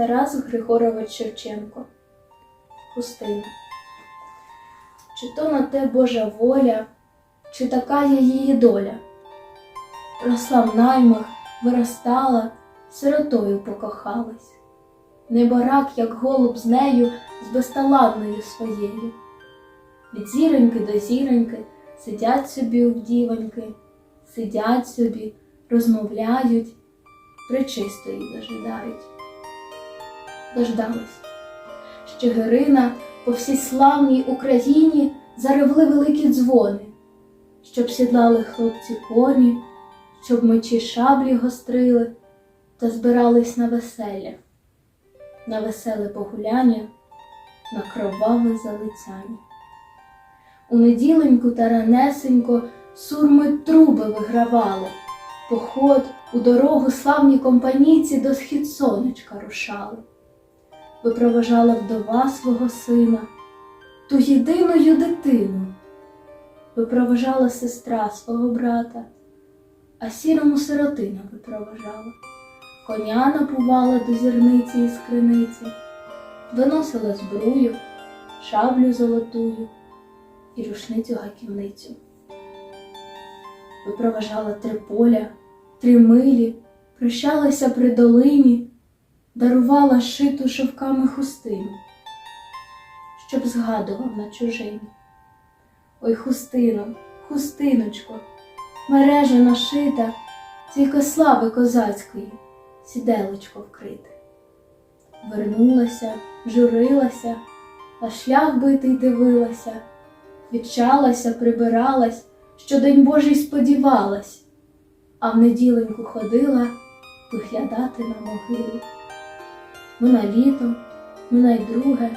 Тарас Григорович Шевченко. Хустина. Чи то на те Божа воля, чи така є її доля? Росла в наймах, виростала, сиротою покохалась. Не барак, як голуб з нею, з безталанною своєю. Від зіроньки до зіроньки сидять собі у вдівоньки, сидять собі, розмовляють, причистої дожидають. Дождались. Щегирина по всій славній Україні заревли великі дзвони, щоб сідлали хлопці коні, щоб мечі шаблі гострили та збирались на веселля, на веселе погуляння, на кроваве залицяння. У неділеньку та ранесенько сурми труби вигравали, поход у дорогу славні компанійці до схід сонечка рушали. Випроважала вдова свого сина, ту єдиною дитину, випроважала сестра свого брата, а сірому сиротина випроважала, коня напувала до зірниці і скриниці, виносила збрую, шаблю золотую і рушницю гаківницю. Випроважала три поля, три милі, прощалася при долині, дарувала шиту шовками хустину, щоб згадував на чужині. Ой, хустино, хустиночко, мережа нашита, тільки слави козацької, сіделочко вкрите. Вернулася, журилася, на шлях битий дивилася, вічалася, прибиралась, що день Божий сподівалась, а в неділеньку ходила виглядати на могилу. Мина літо, мина й друге,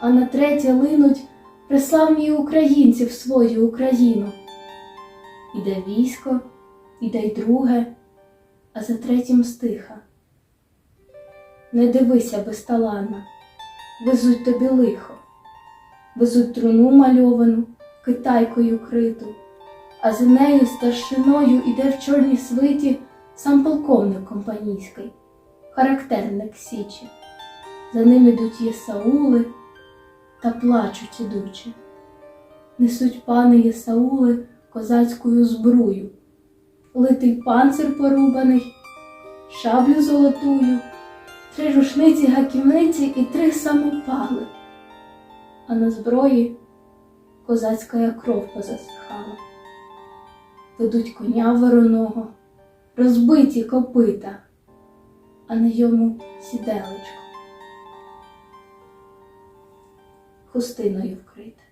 а на третє линуть преславні українці в свою Україну. Іде військо, іде й друге, а за третім стиха. Не дивися безталанно, везуть тобі лихо, везуть труну мальовану, китайкою криту, а за нею старшиною іде в чорній свиті сам полковник компанійський, характерник Січі. За ним ідуть Єсаули та плачуть ідучи. Несуть пани Єсаули козацькою збрую, литий панцир порубаний, шаблю золотую, три рушниці гаківниці і три самопали, а на зброї козацька кров позасихала. Ведуть коня вороного, розбиті копита, а на йому сіделечко, хустиною вкрите.